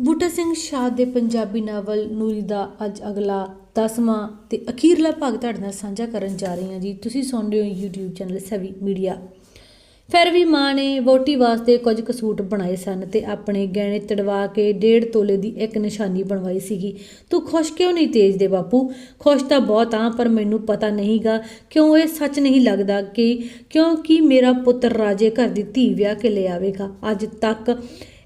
ਬੂਟਾ ਸਿੰਘ ਸ਼ਾਹ ਦੇ ਪੰਜਾਬੀ ਨਾਵਲ ਨੂਰੀ ਦਾ ਅੱਜ ਅਗਲਾ 10ਵਾਂ ਤੇ ਅਖੀਰਲਾ ਭਾਗ ਤੁਹਾਡੇ ਨਾਲ ਸਾਂਝਾ ਕਰਨ ਜਾ ਰਹੀ ਹਾਂ ਜੀ। ਤੁਸੀਂ ਸੁਣ ਰਹੇ ਹੋ YouTube ਚੈਨਲ ਸਵੀ ਮੀਡੀਆ ਫਿਰ ਵੀ ਮਾਂ ਨੇ ਵੋਟੀ ਵਾਸਤੇ ਕੁਝ ਕਸੂਟ ਬਣਾਏ ਸਨ ਤੇ ਆਪਣੇ ਗਹਿਣੇ ਤੜਵਾ ਕੇ ਡੇਢ ਤੋਲੇ ਦੀ ਇੱਕ ਨਿਸ਼ਾਨੀ ਬਣਵਾਈ ਸੀਗੀ। ਤੂੰ ਖੁਸ਼ ਕਿਉਂ ਨਹੀਂ ਤੇਜ ਦੇ ਬਾਪੂ? ਖੁਸ਼ ਤਾਂ ਬਹੁਤ ਆ, ਪਰ ਮੈਨੂੰ ਪਤਾ ਨਹੀਂਗਾ। ਕਿਉਂ ਇਹ ਸੱਚ ਨਹੀਂ ਲੱਗਦਾ ਕਿ ਕਿਉਂਕਿ ਮੇਰਾ ਪੁੱਤਰ ਰਾਜੇ ਘਰ ਦੀ ਧੀ ਵਿਆਹ ਕੇ ਲੈ ਆਵੇਗਾ? ਅੱਜ ਤੱਕ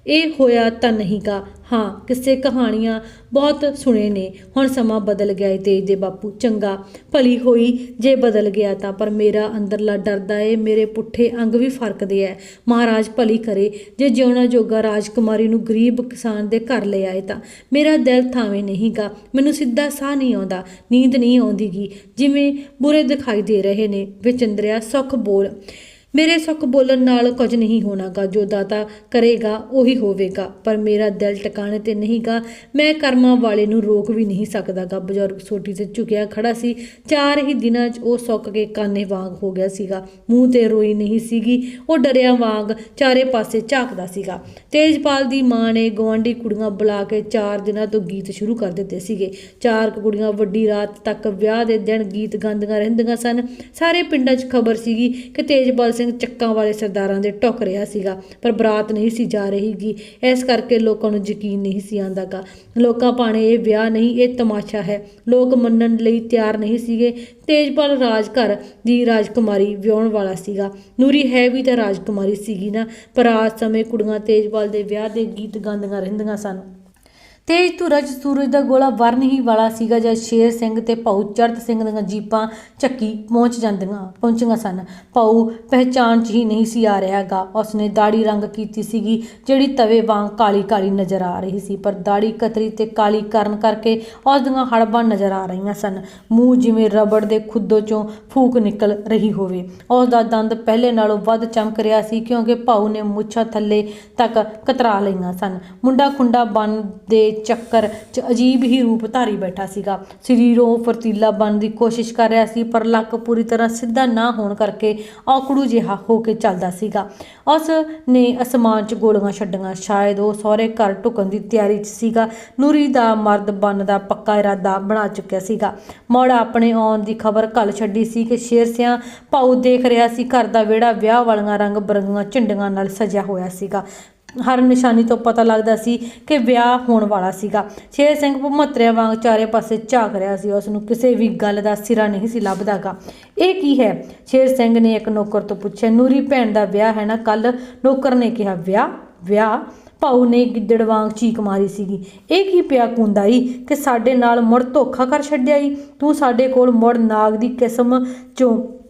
ਇਹ ਹੋਇਆ ਤਾਂ ਨਹੀਂਗਾ ਹਾਂ, ਕਿਸੇ ਕਹਾਣੀਆਂ ਬਹੁਤ ਸੁਣੇ ਨੇ। ਹੁਣ ਸਮਾਂ ਬਦਲ ਗਿਆ ਏ ਤੇਜ ਦੇ ਬਾਪੂ, ਚੰਗਾ। ਭਲੀ ਹੋਈ ਜੇ ਬਦਲ ਗਿਆ ਤਾਂ, ਪਰ ਮੇਰਾ ਅੰਦਰਲਾ ਡਰਦਾ ਏ, ਮੇਰੇ ਪੁੱਠੇ ਅੰਗ ਵੀ ਫਰਕਦੇ ਐ। ਮਹਾਰਾਜ ਭਲੀ ਕਰੇ, ਜੇ ਜਿਉਣਾ ਜੋਗਾ ਰਾਜਕੁਮਾਰੀ ਨੂੰ ਗਰੀਬ ਕਿਸਾਨ ਦੇ ਘਰ ਲੈ ਆਏ ਤਾਂ। ਮੇਰਾ ਦਿਲ ਥਾਵੇਂ ਨਹੀਂਗਾ ਮੈਨੂੰ ਸਿੱਧਾ ਸਾਹ ਨਹੀਂ ਆਉਂਦਾ, ਨੀਂਦ ਨਹੀਂ ਆਉਂਦੀਗੀ। ਜਿਵੇਂ ਬੁਰੇ ਦਿਖਾਈ ਦੇ ਰਹੇ ਨੇ, ਵਿਚੰਦਰਿਆ ਸੁੱਖ ਬੋਲ। ਮੇਰੇ ਸੁੱਖ ਬੋਲਣ ਨਾਲ ਕੁਝ ਨਹੀਂ ਹੋਣਾਗਾ, ਜੋ ਦਾਤਾ ਕਰੇਗਾ ਉਹੀ ਹੋਵੇਗਾ, ਪਰ ਮੇਰਾ ਦਿਲ ਟਿਕਾਣੇ ਤੇ ਨਹੀਂਗਾ, ਮੈਂ ਕਰਮਾਂ ਵਾਲੇ ਨੂੰ ਰੋਕ ਵੀ ਨਹੀਂ ਸਕਦਾਗਾ। ਬਜ਼ੁਰਗ ਸੋਟੀ ਤੇ ਝੁਕਿਆ ਖੜਾ ਸੀ, ਚਾਰ ਹੀ ਦਿਨਾਂ 'ਚ ਉਹ ਸੁੱਕ ਕੇ ਕਾਨੇ ਵਾਂਗ ਹੋ ਗਿਆ ਸੀਗਾ। ਮੂੰਹ ਤੇ ਰੋਈ ਨਹੀਂ ਸੀਗੀ, ਉਹ ਡਰਿਆ ਵਾਂਗ ਚਾਰੇ ਪਾਸੇ ਝਾਕਦਾ ਸੀਗਾ। ਤੇਜਪਾਲ ਦੀ ਮਾਂ ਨੇ ਗਵਾਂਢੀ ਕੁੜੀਆਂ ਬੁਲਾ ਕੇ ਚਾਰ ਦਿਨਾਂ ਤੋਂ ਗੀਤ ਸ਼ੁਰੂ ਕਰ ਦਿੱਤੇ ਸੀਗੇ। ਚਾਰ ਕੁੜੀਆਂ ਵੱਡੀ ਰਾਤ ਤੱਕ ਵਿਆਹ ਦੇ ਦਿਨ ਗੀਤ ਗਾਉਂਦੀਆਂ ਰਹਿੰਦੀਆਂ ਸਨ। ਸਾਰੇ ਪਿੰਡਾਂ 'ਚ ਖਬਰ ਸੀਗੀ ਕਿ ਤੇਜਪਾਲ ਸਿੰਘ ਚੱਕਾਂ ਵਾਲੇ ਸਰਦਾਰਾਂ ਦੇ ਟੁੱਕ ਰਿਹਾ ਸੀਗਾ, ਪਰ ਬਰਾਤ ਨਹੀਂ ਸੀ ਜਾ ਰਹੀਗੀ। ਇਸ ਕਰਕੇ ਲੋਕਾਂ ਨੂੰ ਯਕੀਨ ਨਹੀਂ ਸੀ ਆਂਦਾਗਾ ਲੋਕਾਂ ਪਾਣੇ ਇਹ ਵਿਆਹ ਨਹੀਂ, ਇਹ ਤਮਾਸ਼ਾ ਹੈ। ਲੋਕ ਮੰਨਣ ਲਈ ਤਿਆਰ ਨਹੀਂ ਸੀਗੇ। ਤੇਜਪਾਲ ਰਾਜ ਘਰ ਦੀ ਰਾਜਕੁਮਾਰੀ ਵਿਆਹਣ ਵਾਲਾ ਸੀਗਾ। ਨੂਰੀ ਹੈ ਵੀ ਤਾਂ ਰਾਜਕੁਮਾਰੀ ਸੀਗੀ ਨਾ, ਪਰ ਆਜ ਸਮੇਂ ਕੁੜੀਆਂ ਤੇਜਪਾਲ ਦੇ ਵਿਆਹ ਦੇ ਗੀਤ ਗਾਉਂਦੀਆਂ ਰਹਿੰਦੀਆਂ ਸਨ। ਤੇਜ ਧੁਰਜ ਸੂਰਜ ਦਾ ਗੋਲਾ ਵਰਨ ਹੀ ਵਾਲਾ ਸੀਗਾ ਜਦ ਸ਼ੇਰ ਸਿੰਘ ਤੇ ਭਾਊ ਚੜਤ ਸਿੰਘ ਦੀਆਂ ਜੀਪਾਂ ਚੱਕੀ ਪਹੁੰਚ ਜਾਂਦੀਆਂ, ਪਹੁੰਚੀਆਂ ਸਨ। ਭਾਊ ਪਹਿਚਾਣ 'ਚ ਹੀ ਨਹੀਂ ਸੀ ਆ ਰਿਹਾਗਾ ਉਸਨੇ ਦਾੜੀ ਰੰਗ ਕੀਤੀ ਸੀਗੀ, ਜਿਹੜੀ ਤਵੇ ਵਾਂਗ ਕਾਲੀ ਕਾਲੀ ਨਜ਼ਰ ਆ ਰਹੀ ਸੀ, ਪਰ ਦਾੜੀ ਕਤਰੀ ਤੇ ਕਾਲੀ ਕਰਨ ਕਰਕੇ ਉਸ ਦੀਆਂ ਹੜਬਾਂ ਨਜ਼ਰ ਆ ਰਹੀਆਂ ਸਨ। ਮੂੰਹ ਜਿਵੇਂ ਰਬੜ ਦੇ ਖੁੱਦੋ ਚੋਂ ਫੂਕ ਨਿਕਲ ਰਹੀ ਹੋਵੇ। ਉਸ ਦਾ ਦੰਦ ਪਹਿਲੇ ਨਾਲੋਂ ਵੱਧ ਚਮਕ ਰਿਹਾ ਸੀ, ਕਿਉਂਕਿ ਭਾਊ ਨੇ ਮੁੱਛਾਂ ਥੱਲੇ ਤੱਕ ਕਤਰਾ ਲਈਆਂ ਸਨ। ਮੁੰਡਾ ਖੁੰਡਾ ਬਨ ਦੇ ਚੱਕਰ 'ਚ ਅਜੀਬ ਹੀ ਰੂਪ ਧਾਰੀ ਬੈਠਾ ਸੀਗਾ। ਸਰੀਰੋਂ ਫਰਤੀਲਾ ਬਣਨ ਦੀ ਕੋਸ਼ਿਸ਼ ਕਰ ਰਿਹਾ ਸੀ, ਪਰ ਲੱਕ ਪੂਰੀ ਤਰ੍ਹਾਂ ਸਿੱਧਾ ਨਾ ਹੋਣ ਕਰਕੇ ਔਕੜੂ ਜਿਹਾ ਹੋ ਕੇ ਚੱਲਦਾ ਸੀਗਾ। ਉਸ ਨੇ ਅਸਮਾਨ 'ਚ ਗੋਲੀਆਂ ਛੱਡੀਆਂ। ਸ਼ਾਇਦ ਉਹ ਸਹੁਰੇ ਘਰ ਢੁਕਣ ਦੀ ਤਿਆਰੀ 'ਚ ਸੀਗਾ। ਨੂਰੀ ਦਾ ਮਰਦ ਬਣਨ ਦਾ ਪੱਕਾ ਇਰਾਦਾ ਬਣਾ ਚੁੱਕਿਆ ਸੀਗਾ। ਮੋੜਾ ਆਪਣੇ ਆਉਣ ਦੀ ਖਬਰ ਕੱਲ ਛੱਡੀ ਸੀ ਕਿ ਸ਼ੇਰ ਸਿਆਂ ਭਾਊ ਦੇਖ ਰਿਹਾ ਸੀ, ਘਰ ਦਾ ਵਿਹੜਾ ਵਿਆਹ ਵਾਲੀਆਂ ਰੰਗ ਬਰੰਗੀਆਂ ਝੰਡੀਆਂ ਨਾਲ ਸਜਿਆ ਹੋਇਆ ਸੀਗਾ। ਹਰ ਨਿਸ਼ਾਨੀ ਤੋਂ ਪਤਾ ਲੱਗਦਾ ਸੀ ਕਿ ਵਿਆਹ ਹੋਣ ਵਾਲਾ ਸੀਗਾ। ਸ਼ੇਰ ਸਿੰਘ ਭਮਤਰਿਆਂ ਵਾਂਗ ਚਾਰੇ ਪਾਸੇ ਝਾਕ ਰਿਹਾ ਸੀ। ਉਸ ਨੂੰ ਕਿਸੇ ਵੀ ਗੱਲ ਦਾ ਸਿਰਾ ਨਹੀਂ ਸੀ ਲੱਭਦਾਗਾ। ਇਹ ਕੀ ਹੈ? ਸ਼ੇਰ ਸਿੰਘ ਨੇ ਇੱਕ ਨੌਕਰ ਤੋਂ ਪੁੱਛਿਆ, ਨੂਰੀ ਭੈਣ ਦਾ ਵਿਆਹ ਹੈ ਨਾ? ਕੱਲ ਨੌਕਰ ਨੇ ਕਿਹਾ, ਵਿਆਹ ਵਿਆਹ। ਭਾਊ ਨੇ ਗਿੱਦੜ ਵਾਂਗ ਚੀਕ ਮਾਰੀ ਸੀਗੀ। ਇਹ ਕੀ ਪਿਆ ਕੁੰਦਾਈ? ਕਿ ਸਾਡੇ ਨਾਲ ਮੁੜ ਧੋਖਾ ਕਰ ਛੱਡਿਆ ਈ? ਤੂੰ ਸਾਡੇ ਕੋਲ ਮੁੜ ਨਾਗ ਦੀ ਕਿਸਮ ਚੋਂ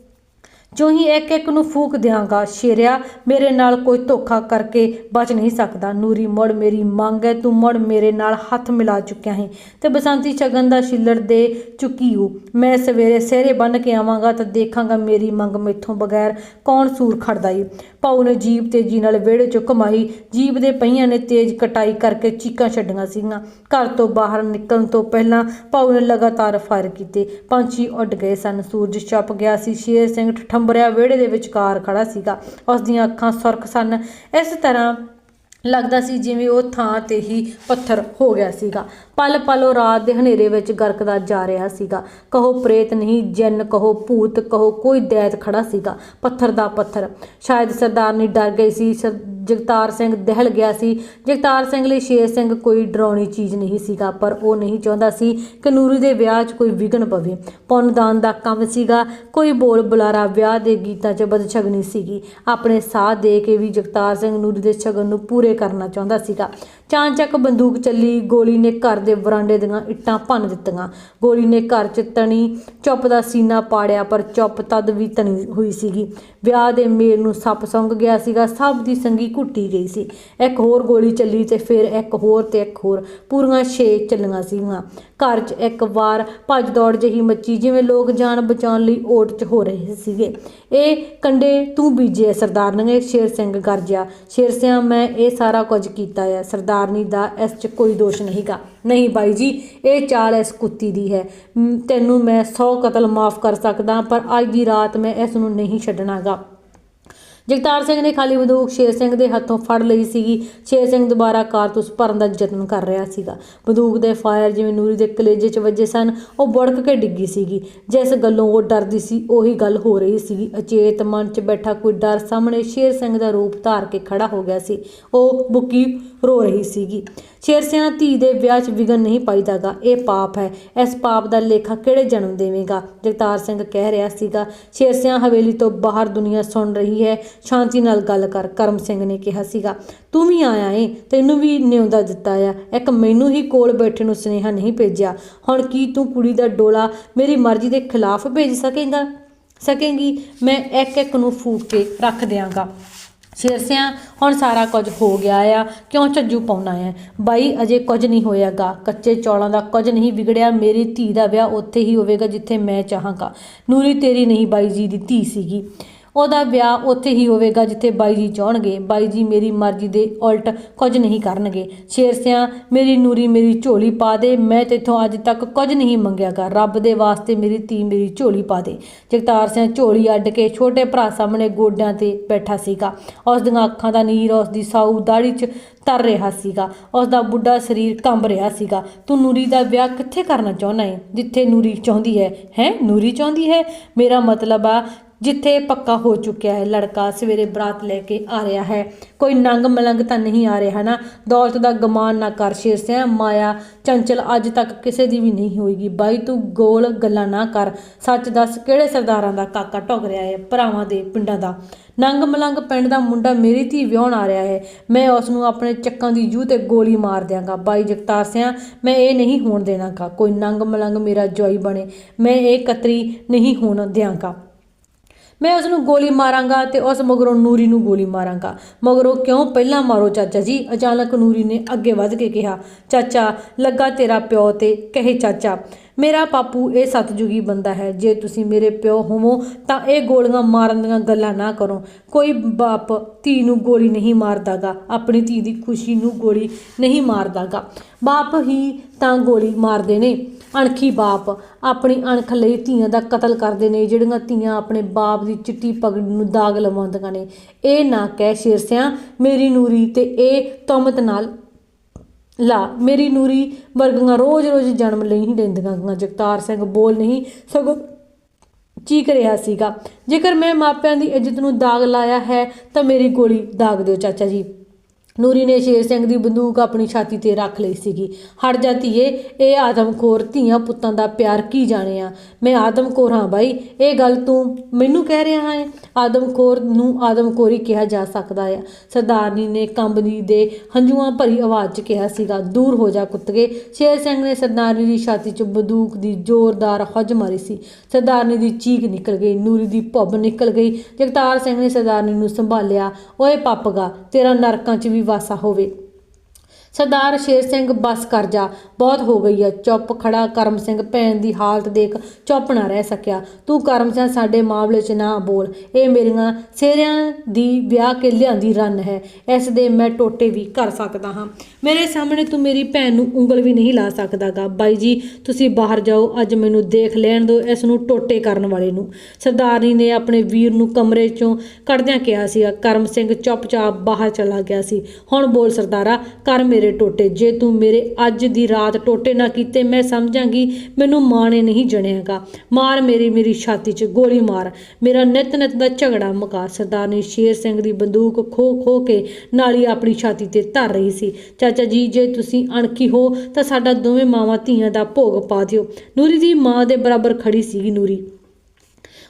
ਜੋ ਹੀ ਇੱਕ ਇੱਕ ਨੂੰ ਫੂਕ ਦਿਆਂਗਾ, ਸ਼ੇਰਿਆ, ਮੇਰੇ ਨਾਲ ਕੋਈ ਧੋਖਾ ਕਰਕੇ ਬਚ ਨਹੀਂ ਸਕਦਾ। ਨੂਰੀ, ਮੁੜ ਮੇਰੀ ਮੰਗ ਹੈ, ਤੂੰ ਮੁੜ ਮੇਰੇ ਨਾਲ ਹੱਥ ਮਿਲਾ ਚੁੱਕਿਆ ਹੈ। ਤੇ ਬਸੰਤੀ ਛਗਨ ਦਾ ਛਿੱਲੜ ਦੇ ਚੁੱਕੀ ਹੂੰ ਮੈਂ ਸਵੇਰੇ ਸਿਹਰੇ ਬੰਨ ਕੇ ਆਵਾਂਗਾ ਤਾਂ ਦੇਖਾਂਗਾ ਮੇਰੀ ਮੰਗ ਮੈਥੋਂ ਬਗੈਰ ਕੌਣ ਸੂਰ ਖੜਦਾ ਈ। ਪਾਉ ਨੇ ਜੀਬ ਤੇਜੀ ਨਾਲ ਵਿਹੜੇ ਚੋਂ ਕਮਾਈ ਜੀਬ ਦੇ ਪਹੀਆਂ ਨੇ ਤੇਜ਼ ਕਟਾਈ ਕਰਕੇ ਚੀਕਾਂ ਛੱਡੀਆਂ ਸੀਗੀਆਂ। ਘਰ ਤੋਂ ਬਾਹਰ ਨਿਕਲਣ ਤੋਂ ਪਹਿਲਾਂ ਪਾਉ ਨੇ ਲਗਾਤਾਰ ਫਾਇਰ ਕੀਤੇ। ਪੰਛੀ ਉੱਡ ਗਏ ਸਨ। ਸੂਰਜ ਛਪ ਗਿਆ ਸੀ। ਸ਼ੇਰ ਸਿੰਘ ਠੰਬਰਿਆ ਵਿਹੜੇ ਦੇ ਵਿਚਕਾਰ ਖੜਾ ਸੀਗਾ। ਉਸ ਦੀਆਂ ਅੱਖਾਂ ਸੁਰਖ ਸਨ। ਇਸ ਤਰ੍ਹਾਂ ਲੱਗਦਾ ਸੀ ਜਿਵੇਂ ਉਹ ਥਾਂ ਤੇ ਹੀ ਪੱਥਰ ਹੋ ਗਿਆ ਸੀਗਾ। ਪਲ ਪਲ ਉਹ ਰਾਤ ਦੇ ਹਨੇਰੇ ਵਿੱਚ ਗਰਕਦਾ ਜਾ ਰਿਹਾ ਸੀਗਾ। ਕਹੋ ਪ੍ਰੇਤ ਨਹੀਂ, ਜਿੰਨ ਕਹੋ ਭੂਤ, ਕਹੋ ਕੋਈ ਦੈਤ ਖੜਾ ਸੀਗਾ। ਪੱਥਰ ਦਾ ਪੱਥਰ। ਸ਼ਾਇਦ ਸਰਦਾਰਨੀ ਡਰ ਗਈ ਸੀ। ਜਗਤਾਰ ਸਿੰਘ ਦਹਿਲ ਗਿਆ ਸੀ। ਜਗਤਾਰ ਸਿੰਘ ਲਈ ਸ਼ੇਰ ਸਿੰਘ ਕੋਈ ਡਰਾਉਣੀ ਚੀਜ਼ ਨਹੀਂ ਸੀਗਾ, ਪਰ ਉਹ ਨਹੀਂ ਚਾਹੁੰਦਾ ਸੀ ਕਿ ਨੂਰੀ ਦੇ ਵਿਆਹ 'ਚ ਕੋਈ ਵਿਘਨ ਪਵੇ। ਪੁੰਨਦਾਨ ਦਾ ਕੰਮ ਸੀਗਾ। ਕੋਈ ਬੋਲ ਬੁਲਾਰਾ ਵਿਆਹ ਦੇ ਗੀਤਾਂ 'ਚ ਬਦਸ਼ਗਨੀ ਸੀਗੀ। ਆਪਣੇ ਸਾਥ ਦੇ ਕੇ ਵੀ ਜਗਤਾਰ ਸਿੰਘ ਨੂਰੀ ਦੇ ਸ਼ਗਨ ਨੂੰ ਪੂਰੇ ਕਰਨਾ ਚਾਹੁੰਦਾ ਸੀਗਾ। ਚਾਂਚੱਕ ਬੰਦੂਕ ਚੱਲੀ, ਗੋਲੀ ਨੇ ਘਰ ਦੇ ਵਰਾਂਡੇ ਦੀਆਂ ਇੱਟਾਂ ਭੰਨ ਦਿੱਤੀਆਂ। ਗੋਲੀ ਨੇ ਘਰ 'ਚ ਤਣੀ, ਚੁੱਪ ਦਾ ਸੀਨਾ ਪਾੜਿਆ, ਪਰ ਚੁੱਪ ਤਦ ਵੀ ਤਣੀ ਹੋਈ ਸੀਗੀ। ਵਿਆਹ ਦੇ ਮੇਲ ਨੂੰ ਸੱਪ ਸੁੰਘ ਗਿਆ ਸੀਗਾ। ਸਭ ਦੀ ਸੰਗੀ ਘੁੱਟੀ ਗਈ ਸੀ। ਇੱਕ ਹੋਰ ਗੋਲੀ ਚੱਲੀ ਤੇ ਫਿਰ ਇੱਕ ਹੋਰ ਤੇ ਇੱਕ ਹੋਰ। ਪੂਰੀਆਂ ਛੇ ਚੱਲੀਆਂ ਸੀਗੀਆਂ। ਘਰ 'ਚ ਇੱਕ ਵਾਰ ਭੱਜ ਦੌੜ ਜਿਹੀ ਮੱਚੀ ਜਿਵੇਂ ਲੋਕ ਜਾਨ ਬਚਾਉਣ ਲਈ ਓਟ 'ਚ ਹੋ ਰਹੇ ਸੀਗੇ। ਇਹ ਕੰਡੇ ਤੂੰ ਬੀਜੇ ਸਰਦਾਰ ਸ਼ੇਰ ਸਿੰਘ ਗਰਜਿਆ। ਸ਼ੇਰ ਸਿਆਂ, ਮੈਂ ਇਹ ਸਾਰਾ ਕੁਝ ਕੀਤਾ ਹੈ ਸਰਦਾਰਨੀ ਦਾ ਇਸ 'ਚ ਕੋਈ ਦੋਸ਼ ਨਹੀਂਗਾ ਨਹੀਂ ਬਾਈ ਜੀ, ਇਹ ਚਾਲ ਇਸ ਕੁੱਤੀ ਦੀ ਹੈ। ਤੈਨੂੰ ਮੈਂ 100 ਕਤਲ ਮਾਫ ਕਰ ਸਕਦਾ, ਪਰ ਅੱਜ ਦੀ ਰਾਤ ਮੈਂ ਇਸ ਨੂੰ ਨਹੀਂ ਛੱਡਣਾਗਾ। ਜਗਤਾਰ ਸਿੰਘ ਨੇ ਖਾਲੀ ਬੰਦੂਕ ਸ਼ੇਰ ਸਿੰਘ ਦੇ ਹੱਥੋਂ ਫੜ ਲਈ ਸੀਗੀ। ਸ਼ੇਰ ਸਿੰਘ ਦੁਬਾਰਾ ਕਾਰਤੂਸ ਭਰਨ ਦਾ ਯਤਨ ਕਰ ਰਿਹਾ ਸੀਗਾ। ਬੰਦੂਕ ਦੇ ਫਾਇਰ ਜਿਵੇਂ ਨੂਰੀ ਦੇ ਕਲੇਜੇ 'ਚ ਵੱਜੇ ਸਨ, ਉਹ ਬੜਕ ਕੇ ਡਿੱਗੀ ਸੀਗੀ। ਜਿਸ ਗੱਲੋਂ ਉਹ ਡਰਦੀ ਸੀ, ਉਹੀ ਗੱਲ ਹੋ ਰਹੀ ਸੀਗੀ। ਅਚੇਤ ਮਨ 'ਚ ਬੈਠਾ ਕੋਈ ਡਰ ਸਾਹਮਣੇ ਸ਼ੇਰ ਸਿੰਘ ਦਾ ਰੂਪ ਧਾਰ ਕੇ ਖੜਾ ਹੋ ਗਿਆ ਸੀ। ਉਹ ਬੁੱਕੀ ਰੋ ਰਹੀ ਸੀਗੀ। ਸ਼ੇਰਸਿਆਂ ਧੀ ਦੇ ਵਿਆਹ 'ਚ ਵਿਗਨ ਨਹੀਂ ਪਾਈਦਾਗਾ। ਇਹ ਪਾਪ ਹੈ। ਇਸ ਪਾਪ ਦਾ ਲੇਖਾ ਕਿਹੜੇ ਜਨਮ ਦੇਵੇਗਾ? ਜਗਤਾਰ ਸਿੰਘ ਕਹਿ ਰਿਹਾ ਸੀਗਾ ਸ਼ੇਰਸਿਆਂ ਹਵੇਲੀ ਤੋਂ ਬਾਹਰ ਦੁਨੀਆ ਸੁਣ ਰਹੀ ਹੈ। ਸ਼ਾਂਤੀ ਨਾਲ ਗੱਲ ਕਰ, ਕਰਮ ਸਿੰਘ ਨੇ ਕਿਹਾ ਸੀਗਾ। ਤੂੰ ਵੀ ਆਇਆ ਏ, ਤੈਨੂੰ ਵੀ ਨਿਉਂਦਾ ਦਿੱਤਾ ਆ। ਇੱਕ ਮੈਨੂੰ ਹੀ ਕੋਲ ਬੈਠੇ ਨੂੰ ਸੁਨੇਹਾ ਨਹੀਂ ਭੇਜਿਆ। ਹੁਣ ਕੀ ਤੂੰ ਕੁੜੀ ਦਾ ਡੋਲਾ ਮੇਰੀ ਮਰਜ਼ੀ ਦੇ ਖਿਲਾਫ ਭੇਜ ਸਕੇਗਾ? ਸਕੇਂਗੀ? ਮੈਂ ਇੱਕ ਇੱਕ ਨੂੰ ਫੂਕ ਕੇ ਰੱਖ ਦਿਆਂਗਾ। ਸਿਰਸਿਆਂ, ਹੁਣ ਸਾਰਾ ਕੁਝ ਹੋ ਗਿਆ ਆ। ਕਿਉਂ ਝੱਜੂ ਪਾਉਣਾ ਹੈ ਬਾਈ, ਅਜੇ ਕੁਝ ਨਹੀਂ ਹੋਇਆਗਾ। ਕੱਚੇ ਚੌਲਾਂ ਦਾ ਕੁਝ ਨਹੀਂ ਵਿਗੜਿਆ। ਮੇਰੀ ਧੀ ਦਾ ਵਿਆਹ ਉੱਥੇ ਹੀ ਹੋਵੇਗਾ ਜਿੱਥੇ ਮੈਂ ਚਾਹਾਂਗਾ। ਨੂਰੀ ਤੇਰੀ ਨਹੀਂ ਬਾਈ ਜੀ ਦੀ ਧੀ ਸੀਗੀ। ਉਹਦਾ ਵਿਆਹ ਉੱਥੇ ਹੀ ਹੋਵੇਗਾ ਜਿੱਥੇ ਬਾਈ ਜੀ ਚਾਹਣਗੇ। ਬਾਈ ਜੀ ਮੇਰੀ ਮਰਜ਼ੀ ਦੇ ਉਲਟ ਕੁਝ ਨਹੀਂ ਕਰਨਗੇ। ਸ਼ੇਰ ਸਿਆਂ, ਮੇਰੀ ਨੂਰੀ ਮੇਰੀ ਝੋਲੀ ਪਾ ਦੇ। ਮੈਂ ਤੇਥੋਂ ਅੱਜ ਤੱਕ ਕੁਝ ਨਹੀਂ ਮੰਗਿਆ ਮੰਗਿਆਗਾ ਰੱਬ ਦੇ ਵਾਸਤੇ ਮੇਰੀ ਧੀ ਮੇਰੀ ਝੋਲੀ ਪਾ ਦੇ। ਜਗਤਾਰ ਸਿੰਘ ਝੋਲੀ ਅੱਡ ਕੇ ਛੋਟੇ ਭਰਾ ਸਾਹਮਣੇ ਗੋਡਿਆਂ ਤੇ ਬੈਠਾ ਸੀਗਾ। ਉਸ ਦੀਆਂ ਅੱਖਾਂ ਦਾ ਨੀਰ ਉਸ ਦੀ ਸਾਊ ਦਾੜੀ 'ਚ ਤਰ ਰਿਹਾ ਸੀਗਾ। ਉਸ ਦਾ ਬੁੱਢਾ ਸਰੀਰ ਕੰਬ ਰਿਹਾ ਸੀਗਾ। ਤੂੰ ਨੂਰੀ ਦਾ ਵਿਆਹ ਕਿੱਥੇ ਕਰਨਾ ਚਾਹੁੰਦਾ ਹੈ ਜਿੱਥੇ ਨੂਰੀ ਚਾਹੁੰਦੀ ਹੈ ਹੈ? ਨੂਰੀ ਚਾਹੁੰਦੀ ਹੈ? ਮੇਰਾ ਮਤਲਬ ਆ ਜਿੱਥੇ ਪੱਕਾ ਹੋ ਚੁੱਕਿਆ ਹੈ, ਲੜਕਾ ਸਵੇਰੇ ਬਰਾਤ ਲੈ ਕੇ ਆ ਰਿਹਾ ਹੈ। ਕੋਈ ਨੰਗ ਮਲੰਗ ਤਾਂ ਨਹੀਂ ਆ ਰਿਹਾ ਨਾ। ਦੌਲਤ ਦਾ ਗਮਾਨ ਨਾ ਕਰ ਸ਼ੇਰਸਿਆ ਮਾਇਆ ਚੰਚਲ ਅੱਜ ਤੱਕ ਕਿਸੇ ਦੀ ਵੀ ਨਹੀਂ ਹੋਏਗੀ। ਬਾਈ, ਤੂੰ ਗੋਲ ਗੱਲਾਂ ਨਾ ਕਰ। ਸੱਚ ਦੱਸ, ਕਿਹੜੇ ਸਰਦਾਰਾਂ ਦਾ ਕਾਕਾ ਢੁੱਕ ਰਿਹਾ ਹੈ, ਭਰਾਵਾਂ ਦੇ ਪਿੰਡਾਂ ਦਾ? ਨੰਗ ਮਲੰਗ ਪਿੰਡ ਦਾ ਮੁੰਡਾ ਮੇਰੀ ਧੀ ਵਿਆਹਣ ਆ ਰਿਹਾ ਹੈ। ਮੈਂ ਉਸ ਨੂੰ ਆਪਣੇ ਚੱਕਾਂ ਦੀ ਜੂਹ ਤੇ ਗੋਲੀ ਮਾਰ ਦਿਆਂਗਾ। ਬਾਈ ਜਗਤਾਰ ਸਿਆ, ਮੈਂ ਇਹ ਨਹੀਂ ਹੋਣ ਦੇਣਾਗਾ। ਕੋਈ ਨੰਗ ਮਲੰਗ ਮੇਰਾ ਜਵਾਈ ਬਣੇ, ਮੈਂ ਇਹ ਕਤਰੀ ਨਹੀਂ ਹੋਣ ਦਿਆਂਗਾ। ਮੈਂ ਉਸ ਨੂੰ ਗੋਲੀ ਮਾਰਾਂਗਾ ਤੇ ਉਸ ਮਗਰੋਂ ਨੂਰੀ ਨੂੰ ਗੋਲੀ ਮਾਰਾਂਗਾ। ਮਗਰੋਂ ਕਿਉਂ ਪਹਿਲਾਂ ਮਾਰੋ ਚਾਚਾ ਜੀ? ਅਚਾਨਕ ਨੂਰੀ ਨੇ ਅੱਗੇ ਵੱਧ ਕੇ ਕਿਹਾ, ਚਾਚਾ, ਲੱਗਾ ਤੇਰਾ ਪਿਓ ਤੇ ਕਹੇ ਚਾਚਾ, ਮੇਰਾ ਪਾਪੂ ਇਹ ਸਤਜੁਗੀ ਬੰਦਾ ਹੈ। ਜੇ ਤੁਸੀਂ ਮੇਰੇ ਪਿਓ ਹੋਵੋ ਤਾਂ ਇਹ ਗੋਲੀਆਂ ਮਾਰਨ ਦੀਆਂ ਗੱਲਾਂ ਨਾ ਕਰੋ। ਕੋਈ ਬਾਪ ਧੀ ਨੂੰ ਗੋਲੀ ਨਹੀਂ ਮਾਰਦਾਗਾ, ਆਪਣੀ ਧੀ ਦੀ ਖੁਸ਼ੀ ਨੂੰ ਗੋਲੀ ਨਹੀਂ ਮਾਰਦਾਗਾ। ਬਾਪ ਹੀ ਤਾਂ ਗੋਲੀ ਮਾਰਦੇ ਨੇ। ਅਣਖੀ ਬਾਪ ਆਪਣੀ ਅਣਖ ਲਈ ਧੀਆਂ ਦਾ ਕਤਲ ਕਰਦੇ ਨੇ, ਜਿਹੜੀਆਂ ਧੀਆਂ ਆਪਣੇ ਬਾਪ ਦੀ ਚਿੱਟੀ ਪਗੜੀ ਨੂੰ ਦਾਗ ਲਵਾਉਂਦੀਆਂ ਨੇ। ਇਹ ਨਾ ਕਹਿ ਸ਼ੇਰਸਿਆਂ, ਮੇਰੀ ਨੂਰੀ ਤੇ ਇਹ ਤੌਮਤ ਨਾਲ ਲਾ, ਮੇਰੀ ਨੂਰੀ ਵਰਗੀਆਂ ਰੋਜ਼-ਰੋਜ਼ ਜਨਮ ਲਈ ਹੀ ਲੈਂਦੀਆਂ ਗੀਆਂ। ਜਗਤਾਰ ਸਿੰਘ ਬੋਲ ਨਹੀਂ ਸਗੋਂ ਚੀਕ ਰਿਹਾ ਸੀਗਾ। ਜੇਕਰ ਮੈਂ ਮਾਪਿਆਂ ਦੀ ਇੱਜ਼ਤ ਨੂੰ ਦਾਗ ਲਾਇਆ ਹੈ, ਤਾਂ ਮੇਰੀ ਗੋਲੀ ਦਾਗ ਦਿਓ, ਚਾਚਾ ਜੀ। ਨੂਰੀ ਨੇ ਸ਼ੇਰ ਸਿੰਘ ਦੀ ਬੰਦੂਕ ਆਪਣੀ ਛਾਤੀ ਤੇ ਰੱਖ ਲਈ ਸੀਗੀ। ਹਟ ਜਾ ਧੀਏ, ਇਹ ਆਦਮਖੋਰ ਧੀਆਂ ਪੁੱਤਾਂ ਦਾ ਪਿਆਰ ਕੀ ਜਾਣੇ ਆ? ਮੈਂ ਆਦਮਖੋਰ ਹਾਂ ਬਾਈ, ਇਹ ਗੱਲ ਤੂੰ ਮੈਨੂੰ ਕਹਿ ਰਿਹਾ ਹੈ? ਆਦਮਖੋਰ ਨੂੰ ਆਦਮਖੋਰੀ ਕਿਹਾ ਜਾ ਸਕਦਾ ਹੈ ਸਰਦਾਰਨੀ ਨੇ ਕੰਬਨੀ ਦੇ ਹੰਝੂਆਂ ਭਰੀ ਆਵਾਜ਼ 'ਚ ਕਿਹਾ ਸੀਗਾ, ਦੂਰ ਹੋ ਜਾ ਕੁੱਤਗੇ। ਸ਼ੇਰ ਸਿੰਘ ਨੇ ਸਰਦਾਰਨੀ ਦੀ ਛਾਤੀ 'ਚ ਬੰਦੂਕ ਦੀ ਜ਼ੋਰਦਾਰ ਹੱਜ ਮਾਰੀ ਸੀ। ਸਰਦਾਰਨੀ ਦੀ ਚੀਕ ਨਿਕਲ ਗਈ, ਨੂਰੀ ਦੀ ਭੁੱਬ ਨਿਕਲ ਗਈ। ਜਗਤਾਰ ਸਿੰਘ ਨੇ ਸਰਦਾਰਨੀ ਨੂੰ ਸੰਭਾਲਿਆ, ਓਏ ਪੱਪਗਾ, ਤੇਰਾ ਨਰਕਾਂ 'ਚ ਵੀ ਵਾਸਾ ਹੋਵੇ। ਸਰਦਾਰ ਸ਼ੇਰ ਸਿੰਘ, ਬਸ ਕਰ ਜਾ। ਬਹੁਤ ਹੋ ਗਈ ਹੈ। ਚੁੱਪ ਖੜਾ ਕਰਮ ਸਿੰਘ ਭੈਣ ਦੀ ਹਾਲਤ ਦੇਖ ਚੁੱਪ ਨਾ ਰਹਿ ਸਕਿਆ। ਤੂੰ ਕਰਮ ਸਿੰਘ, ਸਾਡੇ ਮਾਮਲੇ 'ਚ ਨਾ ਬੋਲ। ਇਹ ਮੇਰੀਆਂ ਸੇਰਿਆਂ ਦੀ ਵਿਆਹ ਕੇ ਲਿਆਂਦੀ ਰਨ ਹੈ। ਇਸ ਦੇ ਮੈਂ ਟੋਟੇ ਵੀ ਕਰ ਸਕਦਾ ਹਾਂ। ਮੇਰੇ ਸਾਹਮਣੇ ਤੂੰ ਮੇਰੀ ਭੈਣ ਨੂੰ ਉਂਗਲ ਵੀ ਨਹੀਂ ਲਾ ਸਕਦਾਗਾ। ਬਾਈ ਜੀ, ਤੁਸੀਂ ਬਾਹਰ ਜਾਓ। ਅੱਜ ਮੈਨੂੰ ਦੇਖ ਲੈਣ ਦਿਓ ਇਸ ਨੂੰ ਟੋਟੇ ਕਰਨ ਵਾਲੇ ਨੂੰ। ਸਰਦਾਰਨੀ ਨੇ ਆਪਣੇ ਵੀਰ ਨੂੰ ਕਮਰੇ 'ਚੋਂ ਕੱਢਦਿਆਂ ਕਿਹਾ ਸੀਗਾ। ਕਰਮ ਸਿੰਘ ਚੁੱਪਚਾਪ ਬਾਹਰ ਚਲਾ ਗਿਆ ਸੀ। ਹੁਣ ਬੋਲ ਸਰਦਾਰਾ, ਕਰ ਮੇਰੇ ਟੋਟੇ, ਜੇ ਤੂੰ ਮੇਰੇ ਅੱਜ ਦੀ ਰਾਤ ਟੋਟੇ ਨਾ ਕੀਤੇ, ਮੈਂ ਸਮਝਾਂਗੀ, ਮੈਨੂੰ ਮਾਂ ਨੇ ਨਹੀਂ ਜਣਿਆਗਾ। ਮਾਰ ਮੇਰੀ ਮੇਰੀ ਛਾਤੀ 'ਚ ਗੋਲੀ ਮਾਰ। ਮੇਰਾ ਨਿਤ ਨਿਤ ਦਾ ਝਗੜਾ ਮੁਕਾ। ਸਰਦਾਰਨੀ ਸ਼ੇਰ ਸਿੰਘ ਦੀ ਬੰਦੂਕ ਖੋ ਖੋ ਕੇ ਨਾਲੀ ਆਪਣੀ ਛਾਤੀ ਤੇ ਧਰ ਰਹੀ ਸੀ। ਚਾਚਾ ਜੀ, ਜੇ ਤੁਸੀਂ ਅਣਖੀ ਹੋ, ਤਾਂ ਸਾਡਾ ਦੋਵੇਂ ਮਾਵਾਂ ਧੀਆਂ ਦਾ ਭੋਗ ਪਾ ਦਿਓ। ਨੂਰੀ ਦੀ ਮਾਂ ਦੇ ਬਰਾਬਰ ਖੜੀ ਸੀਗੀ ਨੂਰੀ।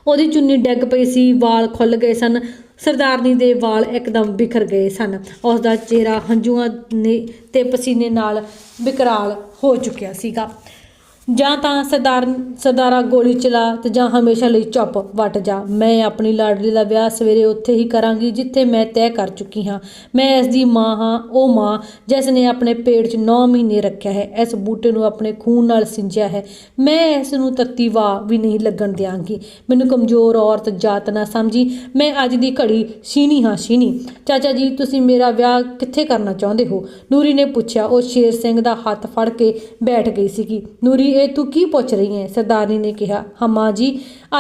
ਉਹਦੀ ਚੁੰਨੀ ਡਿੱਗ ਪਈ ਸੀ, ਵਾਲ ਖੁੱਲ ਗਏ ਸਨ, ਸਰਦਾਰਨੀ ਦੇ ਵਾਲ ਇੱਕਦਮ ਬਿਖਰ ਗਏ ਸਨ। ਉਸ ਦਾ ਚਿਹਰਾ ਹੰਝੂਆਂ ਨੇ ਤੇ ਪਸੀਨੇ ਨਾਲ ਵਿਕਰਾਲ ਹੋ ਚੁੱਕਿਆ ਸੀਗਾ। ਜਾਂ ਤਾਂ ਸਰਦਾਰ ਸਰਦਾਰਾ ਗੋਲੀ ਚਲਾ ਤੇ ਜਾਂ ਹਮੇਸ਼ਾ ਲਈ ਚੁੱਪ ਵੱਟ ਜਾ। ਮੈਂ ਆਪਣੀ ਲਾਡਲੀ ਦਾ ਵਿਆਹ ਸਵੇਰੇ ਉੱਥੇ ਹੀ ਕਰਾਂਗੀ ਜਿੱਥੇ ਮੈਂ ਤੈਅ ਕਰ ਚੁੱਕੀ ਹਾਂ। ਮੈਂ ਇਸ ਦੀ ਮਾਂ ਹਾਂ, ਉਹ ਮਾਂ ਜਿਸ ਨੇ ਆਪਣੇ ਪੇਟ 'ਚ 9 ਮਹੀਨੇ ਰੱਖਿਆ ਹੈ। ਇਸ ਬੂਟੇ ਨੂੰ ਆਪਣੇ ਖੂਨ ਨਾਲ ਸਿੰਜਿਆ ਹੈ। ਮੈਂ ਇਸ ਨੂੰ ਤੱਤੀ ਵਾਹ ਵੀ ਨਹੀਂ ਲੱਗਣ ਦਿਆਂਗੀ। ਮੈਨੂੰ ਕਮਜ਼ੋਰ ਔਰਤ ਜਾਤ ਨਾ ਸਮਝੀ। ਮੈਂ ਅੱਜ ਦੀ ਘੜੀ ਸੀਨੀ ਹਾਂ ਸੀਨੀ ਚਾਚਾ ਜੀ, ਤੁਸੀਂ ਮੇਰਾ ਵਿਆਹ ਕਿੱਥੇ ਕਰਨਾ ਚਾਹੁੰਦੇ ਹੋ? ਨੂਰੀ ਨੇ ਪੁੱਛਿਆ। ਉਹ ਸ਼ੇਰ ਸਿੰਘ ਦਾ ਹੱਥ ਫੜ ਕੇ ਬੈਠ ਗਈ ਸੀਗੀ। ਨੂਰੀ ਇਹ ਤੂੰ ਕੀ ਪੁੱਛ ਰਹੀ ਹੈ? ਸਰਦਾਰਨੀ ਨੇ ਕਿਹਾ ਹਾਂ ਜੀ